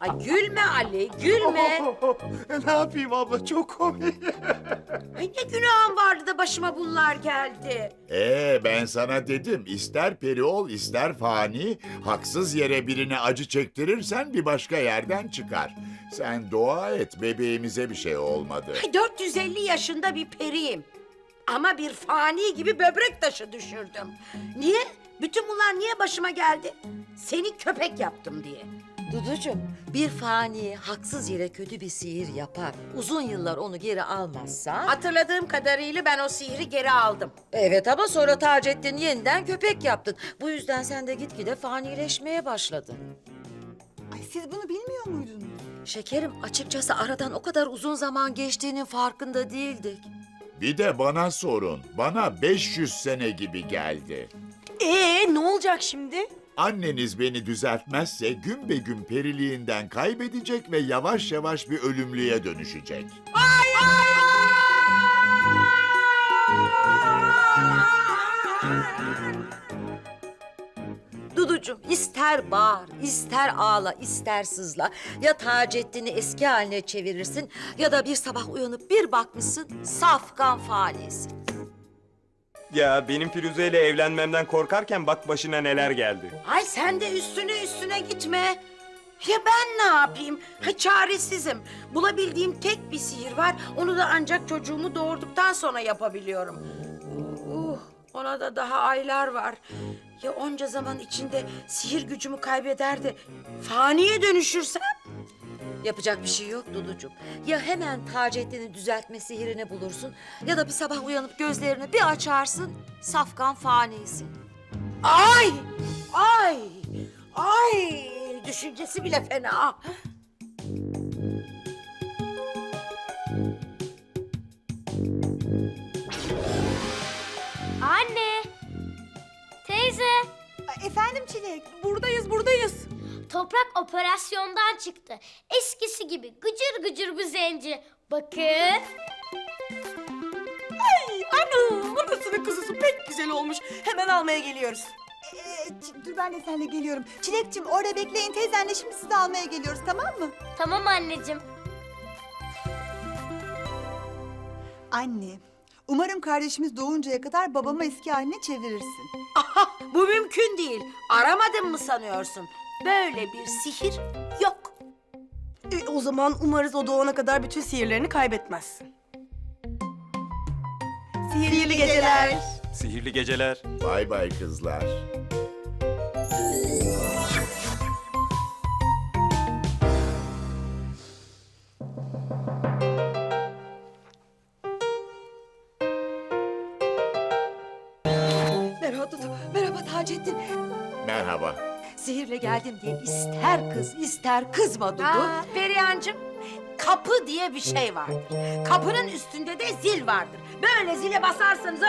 Ay gülme Ali, gülme. ne yapayım abla çok komik. Ay ne günahım vardı da başıma bunlar geldi. Ee ben sana dedim ister peri ol ister fani haksız yere birine acı çektirirsen bir başka yerden çıkar. Sen dua et bebeğimize bir şey olmadı. Ay 450 yaşında bir periyim. Ama bir fani gibi böbrek taşı düşürdüm. Niye? Bütün bunlar niye başıma geldi? Seni köpek yaptım diye. Duducuğum bir fani haksız yere kötü bir sihir yapar. Uzun yıllar onu geri almazsa... Hatırladığım kadarıyla ben o sihri geri aldım. Evet ama sonra Taceddin yeniden köpek yaptın. Bu yüzden sen de gitgide fanileşmeye başladın. Ay siz bunu bilmiyor muydunuz? Şekerim açıkçası aradan o kadar uzun zaman geçtiğinin farkında değildik. Bir de bana sorun. Bana 500 sene gibi geldi. Ee ne olacak şimdi? Anneniz beni düzeltmezse gün be gün periliğinden kaybedecek ve yavaş yavaş bir ölümlüye dönüşecek. Duducuğum ister bağır, ister ağla, ister sızla. Ya Taceddin'i eski haline çevirirsin ya da bir sabah uyanıp bir bakmışsın safkan fanisin. Ya benim Firuze ile evlenmemden korkarken bak başına neler geldi. Ay sen de üstüne üstüne gitme. Ya ben ne yapayım? Ha, çaresizim. Bulabildiğim tek bir sihir var. Onu da ancak çocuğumu doğurduktan sonra yapabiliyorum. Uh, ona da daha aylar var. Ya onca zaman içinde sihir gücümü kaybeder de faniye dönüşürsem? Yapacak bir şey yok Duducuğum. Ya hemen Taceddin'i düzeltme sihirini bulursun ya da bir sabah uyanıp gözlerini bir açarsın safkan fanisin. Ay! Ay! Ay! Düşüncesi bile fena. Anne! Teyze! Efendim Çilek buradayız buradayız. Toprak operasyondan çıktı. Eskisi gibi gıcır gıcır bir zenci. Bakın. Ay anam anasının kuzusu pek güzel olmuş. Hemen almaya geliyoruz. Ee, Ç- dur ben de seninle geliyorum. Çilekçim orada bekleyin teyzenle şimdi sizi almaya geliyoruz tamam mı? Tamam anneciğim. Anne umarım kardeşimiz doğuncaya kadar babamı eski haline çevirirsin. Aha, bu mümkün değil. Aramadın mı sanıyorsun? Böyle bir sihir yok. E, o zaman umarız o doğana kadar bütün sihirlerini kaybetmezsin. Sihirli geceler. Sihirli geceler. Bay bay kızlar. Sihirle geldim diye ister kız ister kızma Dudu. Aa, Periyancığım, kapı diye bir şey vardır. Kapının üstünde de zil vardır. Böyle zile basarsan zır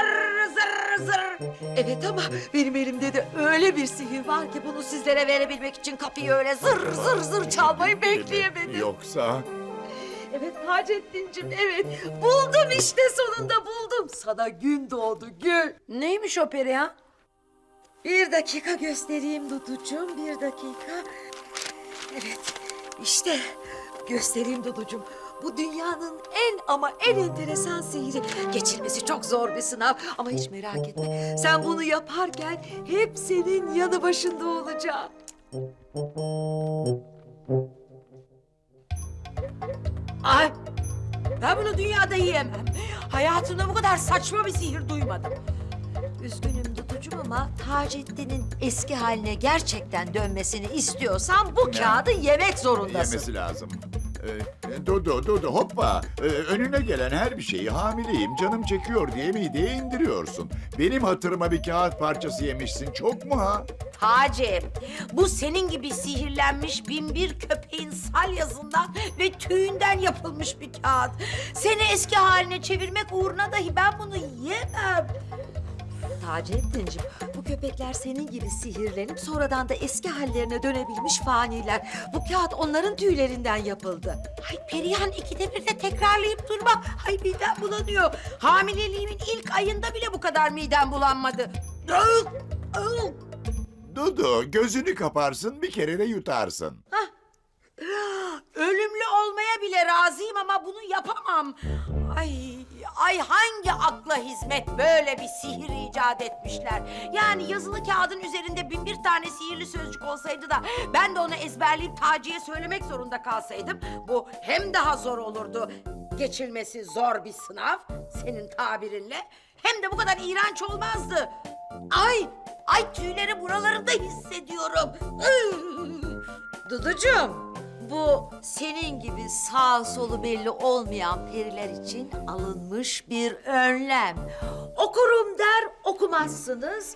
zır zır. Evet ama benim elimde de öyle bir sihir var ki bunu sizlere verebilmek için kapıyı öyle zır zır zır çalmayı bekleyemedim. Yoksa Evet Taceddin'cim evet buldum işte sonunda buldum. Sana gün doğdu gün. Neymiş o Perihan? Bir dakika göstereyim Duducuğum bir dakika. Evet işte göstereyim Duducuğum. Bu dünyanın en ama en enteresan sihri. Geçilmesi çok zor bir sınav ama hiç merak etme. Sen bunu yaparken hep senin yanı başında olacağım. Ay, ben bunu dünyada yiyemem. Hayatımda bu kadar saçma bir sihir duymadım. Üzgünüm Duducuğum ama Taceddin'in eski haline gerçekten dönmesini istiyorsan bu kağıdı yemek zorundasın. yemesi lazım. Ee, Dodo, Dodo hoppa. Ee, önüne gelen her bir şeyi hamileyim, canım çekiyor diye mideye indiriyorsun. Benim hatırıma bir kağıt parçası yemişsin. Çok mu ha? Taci, bu senin gibi sihirlenmiş bin bir köpeğin salyasından ve tüyünden yapılmış bir kağıt. Seni eski haline çevirmek uğruna dahi ben bunu yiyemem. Taceddin'cim bu köpekler senin gibi sihirlenip sonradan da eski hallerine dönebilmiş faniler. Bu kağıt onların tüylerinden yapıldı. Ay Perihan ikide bir de tekrarlayıp durma. Ay midem bulanıyor. Hamileliğimin ilk ayında bile bu kadar midem bulanmadı. Iı, ıı. Dudu gözünü kaparsın bir kere de yutarsın. Ölümlü olmaya bile razıyım ama bunu yapamam. Ay, ay hangi akla hizmet böyle bir sihir icat etmişler. Yani yazılı kağıdın üzerinde bin bir tane sihirli sözcük olsaydı da ben de onu ezberleyip Taci'ye söylemek zorunda kalsaydım. Bu hem daha zor olurdu. Geçilmesi zor bir sınav senin tabirinle. Hem de bu kadar iğrenç olmazdı. Ay, ay tüyleri buralarında hissediyorum. Duducuğum, bu senin gibi sağ solu belli olmayan periler için alınmış bir önlem. Okurum der okumazsınız,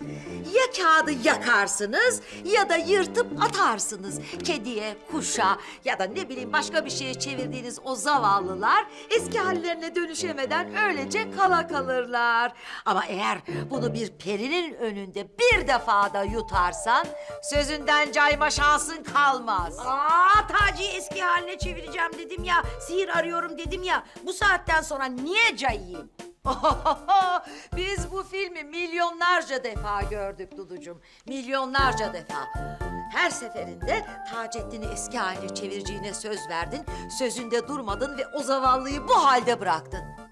ya kağıdı yakarsınız ya da yırtıp atarsınız. Kediye, kuşa ya da ne bileyim başka bir şeye çevirdiğiniz o zavallılar eski hallerine dönüşemeden öylece kala kalırlar. Ama eğer bunu bir perinin önünde bir defada yutarsan sözünden cayma şansın kalmaz. Aa Taci'yi eski haline çevireceğim dedim ya. Sihir arıyorum dedim ya. Bu saatten sonra niye cayayım? Biz bu filmi milyonlarca defa gördük Duducuğum. Milyonlarca defa. Her seferinde Taceddin'i eski haline çevireceğine söz verdin. Sözünde durmadın ve o zavallıyı bu halde bıraktın.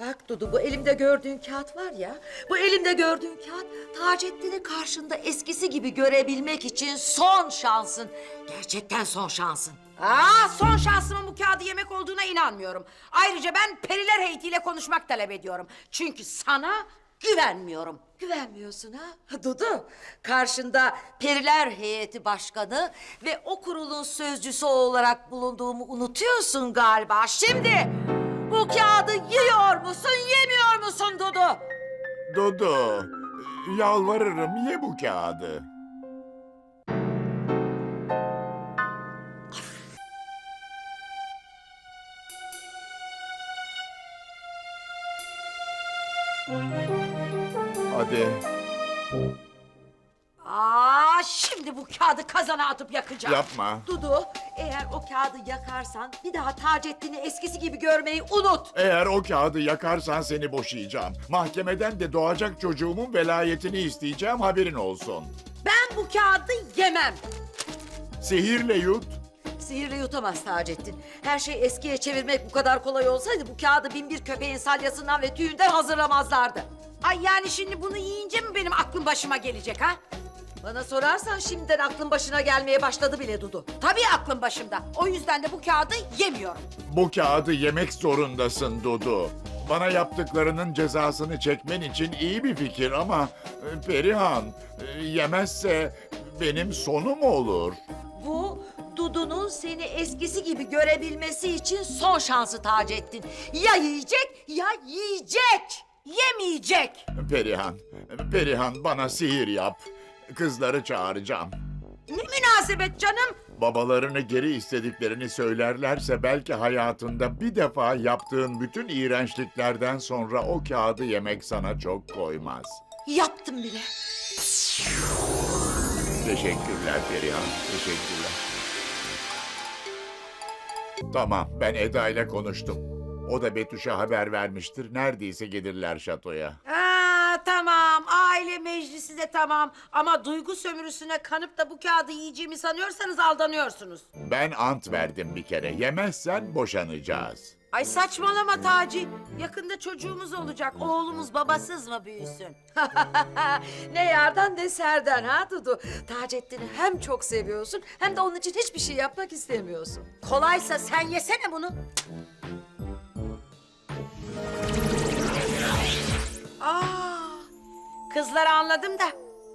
Bak Dudu bu elimde gördüğün kağıt var ya. Bu elimde gördüğün kağıt Taceddin'i karşında eskisi gibi görebilmek için son şansın. Gerçekten son şansın. Aa son şansımın bu kağıdı yemek olduğuna inanmıyorum. Ayrıca ben periler heyetiyle konuşmak talep ediyorum. Çünkü sana güvenmiyorum. Güvenmiyorsun ha? Dudu, karşında Periler Heyeti Başkanı ve o kurulun sözcüsü olarak bulunduğumu unutuyorsun galiba. Şimdi bu kağıdı yiyor musun, yemiyor musun Dudu? Dudu yalvarırım ye bu kağıdı. Hadi. Aa şimdi bu kağıdı kazana atıp yakacağım. Yapma. Dudu, eğer o kağıdı yakarsan bir daha Taceddin'i eskisi gibi görmeyi unut. Eğer o kağıdı yakarsan seni boşayacağım. Mahkemeden de doğacak çocuğumun velayetini isteyeceğim haberin olsun. Ben bu kağıdı yemem. Sihirle yut. Sihirle yutamaz Taceddin. Her şeyi eskiye çevirmek bu kadar kolay olsaydı bu kağıdı bin bir köpeğin salyasından ve tüyünden hazırlamazlardı. Ay yani şimdi bunu yiyince mi benim aklım başıma gelecek ha? Bana sorarsan şimdiden aklın başına gelmeye başladı bile Dudu. Tabii aklım başımda. O yüzden de bu kağıdı yemiyorum. Bu kağıdı yemek zorundasın Dudu. Bana yaptıklarının cezasını çekmen için iyi bir fikir ama e, Perihan e, yemezse benim sonum olur. Bu Dudu'nun seni eskisi gibi görebilmesi için son şansı Taceddin. Ya yiyecek ya yiyecek. Yemeyecek. Perihan, Perihan bana sihir yap. Kızları çağıracağım. Ne münasebet canım. Babalarını geri istediklerini söylerlerse belki hayatında bir defa yaptığın bütün iğrençliklerden sonra o kağıdı yemek sana çok koymaz. Yaptım bile. Teşekkürler Perihan, teşekkürler. Tamam, ben Eda ile konuştum. O da Betüş'e haber vermiştir. Neredeyse gelirler şatoya. Aa, aile meclisi de tamam ama duygu sömürüsüne kanıp da bu kağıdı yiyeceğimi sanıyorsanız aldanıyorsunuz. Ben ant verdim bir kere. Yemezsen boşanacağız. Ay saçmalama Taci. Yakında çocuğumuz olacak. Oğlumuz babasız mı büyüsün? ne yardan ne serden ha Dudu. Taceddin'i hem çok seviyorsun hem de onun için hiçbir şey yapmak istemiyorsun. Kolaysa sen yesene bunu. Aa, kızları anladım da.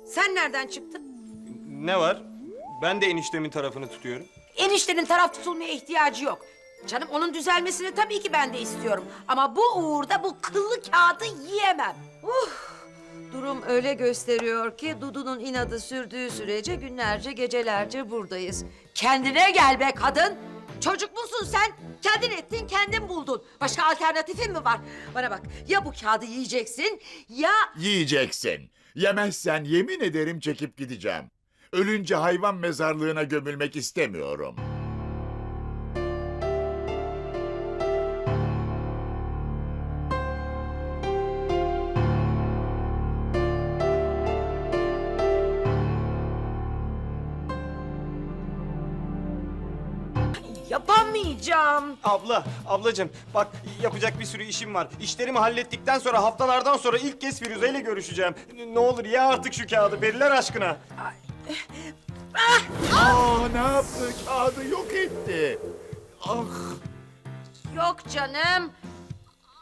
Sen nereden çıktın? Ne var? Ben de eniştemin tarafını tutuyorum. Eniştenin taraf tutulmaya ihtiyacı yok. Canım onun düzelmesini tabii ki ben de istiyorum. Ama bu uğurda bu kıllı kağıdı yiyemem. Durum öyle gösteriyor ki Dudu'nun inadı sürdüğü sürece günlerce gecelerce buradayız. Kendine gel be kadın. Çocuk musun sen? Kendin ettin, kendin buldun. Başka alternatifin mi var? Bana bak, ya bu kağıdı yiyeceksin ya... Yiyeceksin. Yemezsen yemin ederim çekip gideceğim. Ölünce hayvan mezarlığına gömülmek istemiyorum. Yapamayacağım. Abla, ablacığım bak yapacak bir sürü işim var. İşlerimi hallettikten sonra haftalardan sonra ilk kez Firuze ile görüşeceğim. N- Ne olur ya artık şu kağıdı periler aşkına. Aa ne yaptı? Kağıdı yok etti. Ah, Yok canım.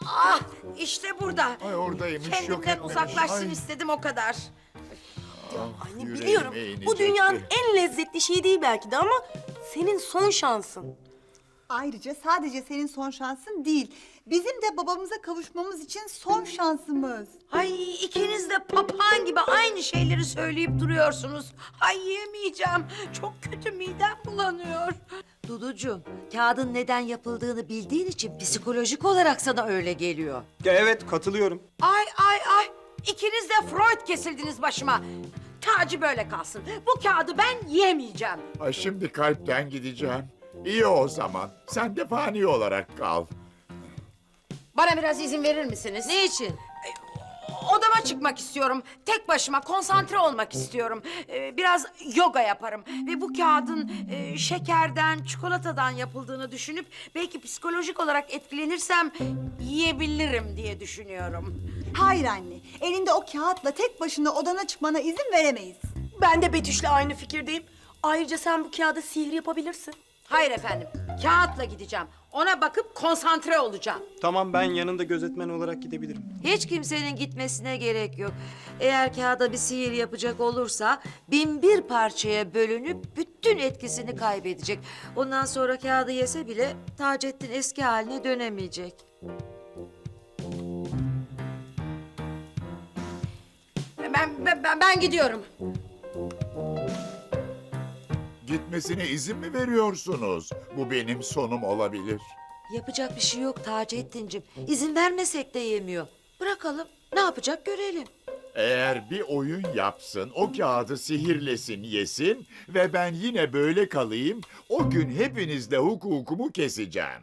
Ah işte burada. ay oradaymış yok Kendimden etmemiş. uzaklaşsın Ay, istedim o kadar. Anne yüreğime biliyorum. Bu inecekti. dünyanın en lezzetli şeyi değil belki de ama senin son şansın. Ayrıca sadece senin son şansın değil. Bizim de babamıza kavuşmamız için son şansımız. Ay ikiniz de papağan gibi aynı şeyleri söyleyip duruyorsunuz. Ay yemeyeceğim. Çok kötü midem bulanıyor. Duducuğum, kağıdın neden yapıldığını bildiğin için psikolojik olarak sana öyle geliyor. Ya evet katılıyorum. Ay ay ay. İkiniz de Freud kesildiniz başıma. Taci böyle kalsın. Bu kağıdı ben yemeyeceğim. Ay şimdi kalpten gideceğim. İyi o zaman. Sen de fani olarak kal. Bana biraz izin verir misiniz? Ne için? Odama çıkmak istiyorum. Tek başıma konsantre olmak istiyorum. Ee, biraz yoga yaparım. Ve bu kağıdın e, şekerden, çikolatadan yapıldığını düşünüp... ...belki psikolojik olarak etkilenirsem yiyebilirim diye düşünüyorum. Hayır anne, elinde o kağıtla tek başına odana çıkmana izin veremeyiz. Ben de Betüş'le aynı fikirdeyim. Ayrıca sen bu kağıda sihir yapabilirsin. Hayır efendim, kağıtla gideceğim. Ona bakıp konsantre olacağım. Tamam ben yanında gözetmen olarak gidebilirim. Hiç kimsenin gitmesine gerek yok. Eğer kağıda bir sihir yapacak olursa bin bir parçaya bölünüp bütün etkisini kaybedecek. Ondan sonra kağıdı yese bile Taceddin eski haline dönemeyecek. Ben, ben, ben, ben gidiyorum. Gitmesine izin mi veriyorsunuz? Bu benim sonum olabilir. Yapacak bir şey yok Taceddin'cim. İzin vermesek de yemiyor. Bırakalım. Ne yapacak görelim. Eğer bir oyun yapsın, o kağıdı sihirlesin, yesin ve ben yine böyle kalayım, o gün hepinizle hukukumu keseceğim.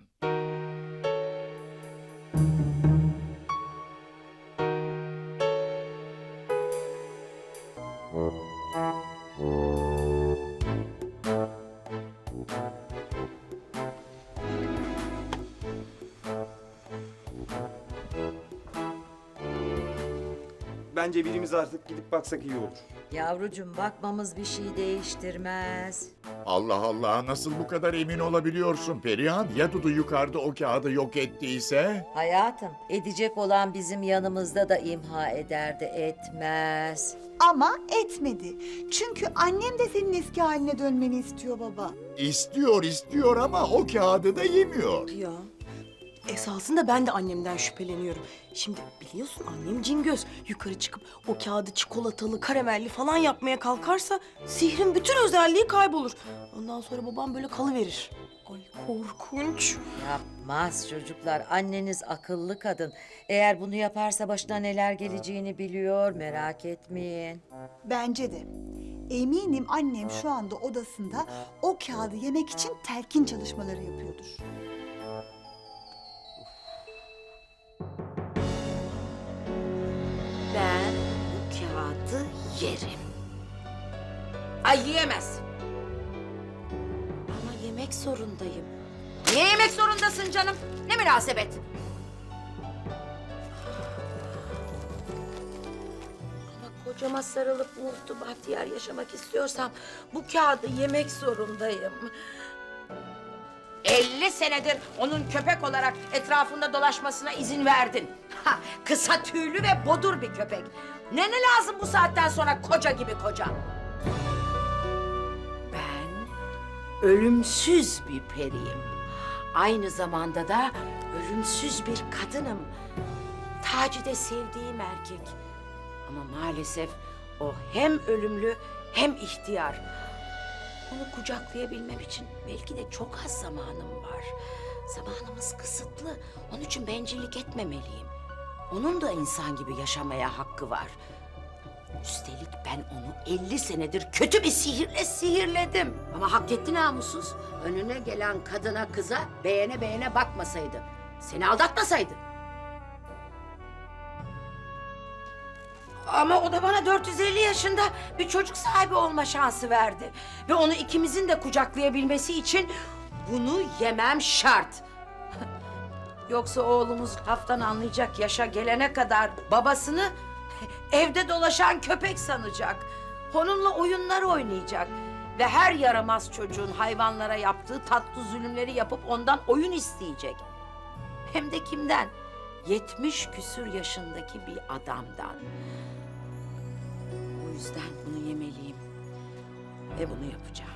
Bence birimiz artık gidip baksak iyi olur. Yavrucuğum bakmamız bir şey değiştirmez. Allah Allah, nasıl bu kadar emin olabiliyorsun Perihan? Ya Dudu yukarıda o kağıdı yok ettiyse? Hayatım edecek olan bizim yanımızda da imha ederdi etmez. Ama etmedi. Çünkü annem de senin eski haline dönmeni istiyor baba. İstiyor, istiyor ama o kağıdı da yemiyor. Ya esasında ben de annemden şüpheleniyorum. Şimdi biliyorsun annem cingöz. Yukarı çıkıp o kağıdı çikolatalı, karamelli falan yapmaya kalkarsa sihrin bütün özelliği kaybolur. Ondan sonra babam böyle kalıverir. Ay korkunç. Yapmaz çocuklar. Anneniz akıllı kadın. Eğer bunu yaparsa başına neler geleceğini biliyor. Merak etmeyin. Bence de. Eminim annem şu anda odasında o kağıdı yemek için telkin çalışmaları yapıyordur. Yerim. Ay yiyemez. Ama yemek zorundayım. Niye yemek zorundasın canım? Ne münasebet? Ama kocama sarılıp mutlu bahtiyar yaşamak istiyorsam bu kağıdı yemek zorundayım. 50 senedir onun köpek olarak etrafında dolaşmasına izin verdin. Ha, kısa tüylü ve bodur bir köpek. Ne ne lazım bu saatten sonra koca gibi koca? Ben ölümsüz bir periyim. Aynı zamanda da ölümsüz bir kadınım. Taci de sevdiğim erkek. Ama maalesef o hem ölümlü hem ihtiyar. Onu kucaklayabilmem için belki de çok az zamanım var. Zamanımız kısıtlı. Onun için bencillik etmemeliyim. Onun da insan gibi yaşamaya hakkı var. Üstelik ben onu 50 senedir kötü bir sihirle sihirledim. Ama hak etti namussuz. Önüne gelen kadına kıza beğene beğene bakmasaydı. Seni aldatmasaydı. Ama o da bana 450 yaşında bir çocuk sahibi olma şansı verdi. Ve onu ikimizin de kucaklayabilmesi için Bunu yemem şart. Yoksa oğlumuz haftan anlayacak yaşa gelene kadar babasını evde dolaşan köpek sanacak. Onunla oyunlar oynayacak. Ve her yaramaz çocuğun hayvanlara yaptığı tatlı zulümleri yapıp ondan oyun isteyecek. Hem de kimden? 70 küsür yaşındaki bir adamdan. O yüzden bunu yemeliyim. Ve bunu yapacağım.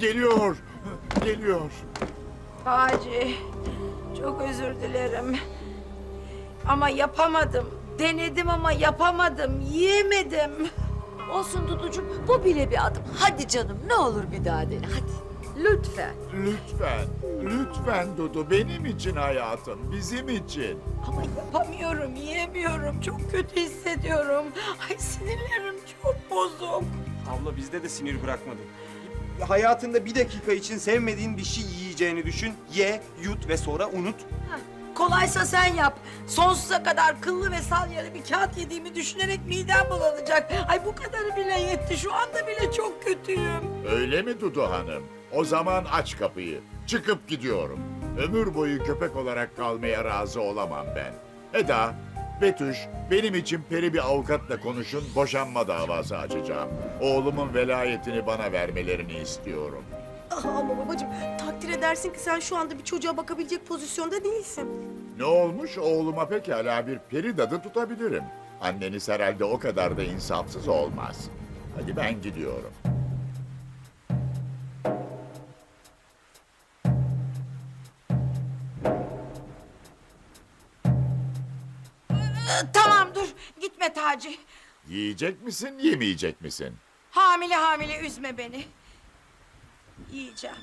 Geliyor, geliyor. Taci, çok özür dilerim. Ama yapamadım. Denedim ama yapamadım. Yiyemedim. Olsun Duducuğum bu bile bir adım. Hadi canım ne olur bir daha dene hadi. Lütfen. Lütfen, lütfen Dudu. Benim için hayatım, bizim için. Ama yapamıyorum, yiyemiyorum. Çok kötü hissediyorum. Ay sinirlerim çok bozuk. Abla bizde de sinir bırakmadı. Hayatında bir dakika için sevmediğin bir şey yiyeceğini düşün. Ye, yut ve sonra unut. Kolaysa sen yap. Sonsuza kadar kıllı ve salyalı bir kağıt yediğimi düşünerek midem bulanacak. Ay bu kadarı bile yetti. Şu anda bile çok kötüyüm. Öyle mi Dudu Hanım? O zaman aç kapıyı. Çıkıp gidiyorum. Ömür boyu köpek olarak kalmaya razı olamam ben. Eda, Betüş, benim için peri bir avukatla konuşun, boşanma davası açacağım. Oğlumun velayetini bana vermelerini istiyorum. Ah, ama babacığım takdir edersin ki sen şu anda bir çocuğa bakabilecek pozisyonda değilsin. Ne olmuş oğluma pekala bir peri dadı tutabilirim. Anneniz herhalde o kadar da insafsız olmaz. Hadi ben gidiyorum. Taci. Yiyecek misin, yemeyecek misin? Hamile hamile üzme beni. Yiyeceğim.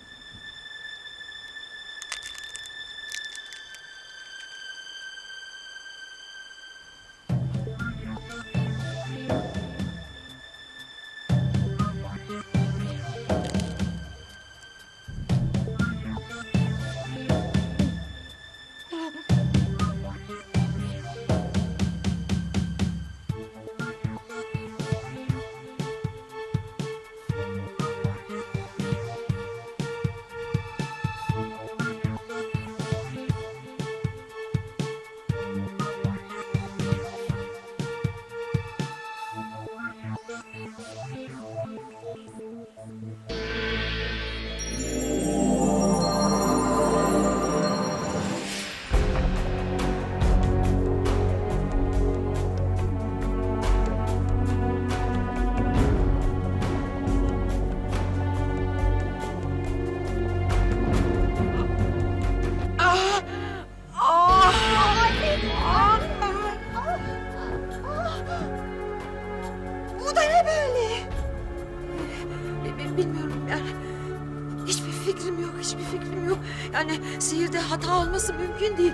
Yani sihirde hata olması mümkün değil.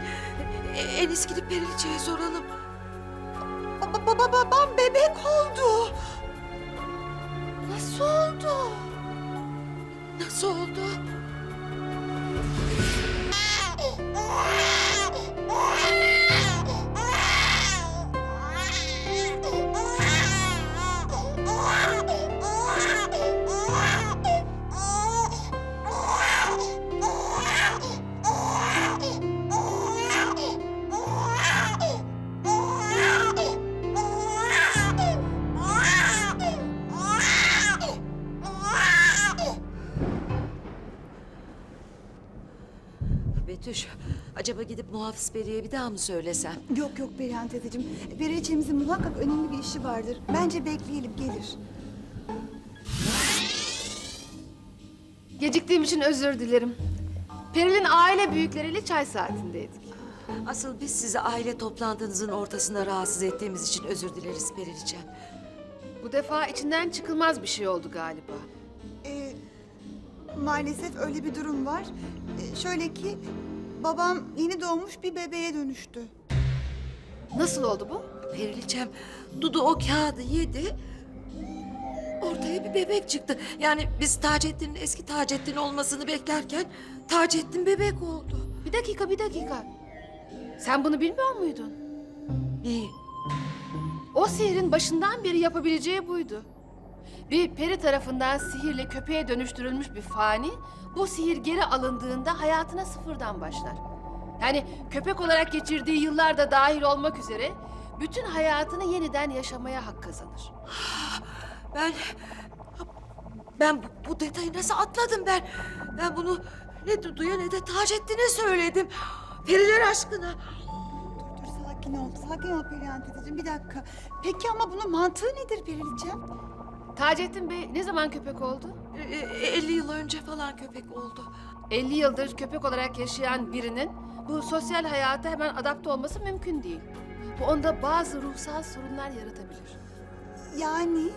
En iyisi gidip Periliçe'ye soralım. Baba, baba, babam bebek oldu. Nasıl oldu? Nasıl oldu? Muhafız Peri'ye bir daha mı söylesem? Yok yok Perihan teyzeciğim. Periçemizin muhakkak önemli bir işi vardır. Bence bekleyelim gelir. Geciktiğim için özür dilerim. Peril'in aile büyükleriyle çay saatindeydik. Asıl biz sizi aile toplantınızın ortasında rahatsız ettiğimiz için özür dileriz Periliçem. Bu defa içinden çıkılmaz bir şey oldu galiba. Ee, maalesef öyle bir durum var. Ee, şöyle ki babam yeni doğmuş bir bebeğe dönüştü. Nasıl oldu bu? Periliçem, Dudu o kağıdı yedi. Ortaya bir bebek çıktı. Yani biz Taceddin'in eski Taceddin olmasını beklerken Taceddin bebek oldu. Bir dakika, bir dakika. Sen bunu bilmiyor muydun? Neyi? O sihrin başından beri yapabileceği buydu. Bir peri tarafından sihirle köpeğe dönüştürülmüş bir fani, bu sihir geri alındığında hayatına sıfırdan başlar. Yani köpek olarak geçirdiği yıllar da dahil olmak üzere bütün hayatını yeniden yaşamaya hak kazanır. Ben... Ben bu, bu detayı nasıl atladım ben? Ben bunu ne Dudu'ya ne de Taceddin'e söyledim. Periler aşkına. Dur sakin ol. Sakin ol Perihan teyzeciğim bir dakika. Peki ama bunun mantığı nedir Perilcem? Taceddin Bey ne zaman köpek oldu? Ee, 50 yıl önce falan köpek oldu. 50 yıldır köpek olarak yaşayan birinin bu sosyal hayata hemen adapte olması mümkün değil. Bu onda bazı ruhsal sorunlar yaratabilir. Yani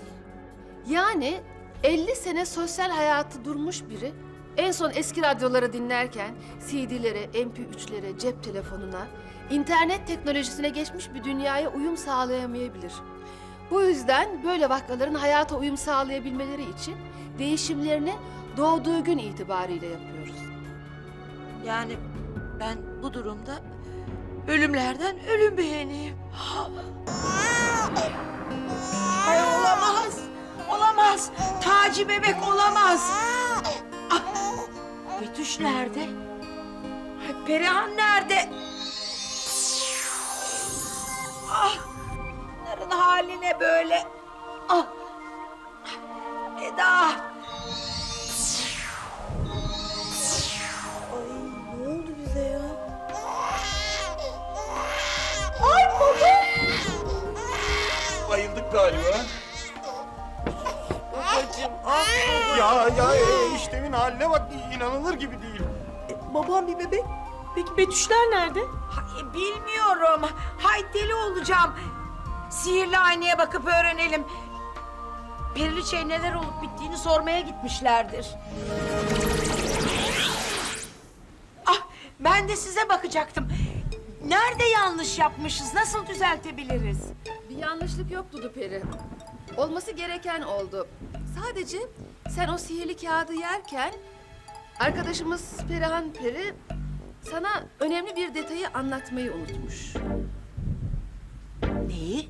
Yani 50 sene sosyal hayatı durmuş biri en son eski radyoları dinlerken CD'lere, MP3'lere, cep telefonuna, internet teknolojisine geçmiş bir dünyaya uyum sağlayamayabilir. Bu yüzden böyle vakaların hayata uyum sağlayabilmeleri için değişimlerini doğduğu gün itibariyle yapıyoruz. Yani ben bu durumda ölümlerden ölüm beğeneyim. Ay olamaz. Olamaz. Taci bebek olamaz. Ah, Betüş nerede? Perihan nerede? Ah, bunların hali ne böyle? Ah, Eda. Ay ne oldu bize ya? Bayıldık galiba. Babacığım ah Ya ya e, işlemin haline bak inanılır gibi değil. babam bir bebek. Peki Betüşler nerede? Hay, bilmiyorum. Hay deli olacağım. Sihirli aynaya bakıp öğrenelim. Periliçe neler olup bittiğini sormaya gitmişlerdir. Ah, ben de size bakacaktım. Nerede yanlış yapmışız? Nasıl düzeltebiliriz? Bir yanlışlık yok Dudu Peri. Olması gereken oldu. Sadece sen o sihirli kağıdı yerken arkadaşımız Perihan Peri sana önemli bir detayı anlatmayı unutmuş. 你。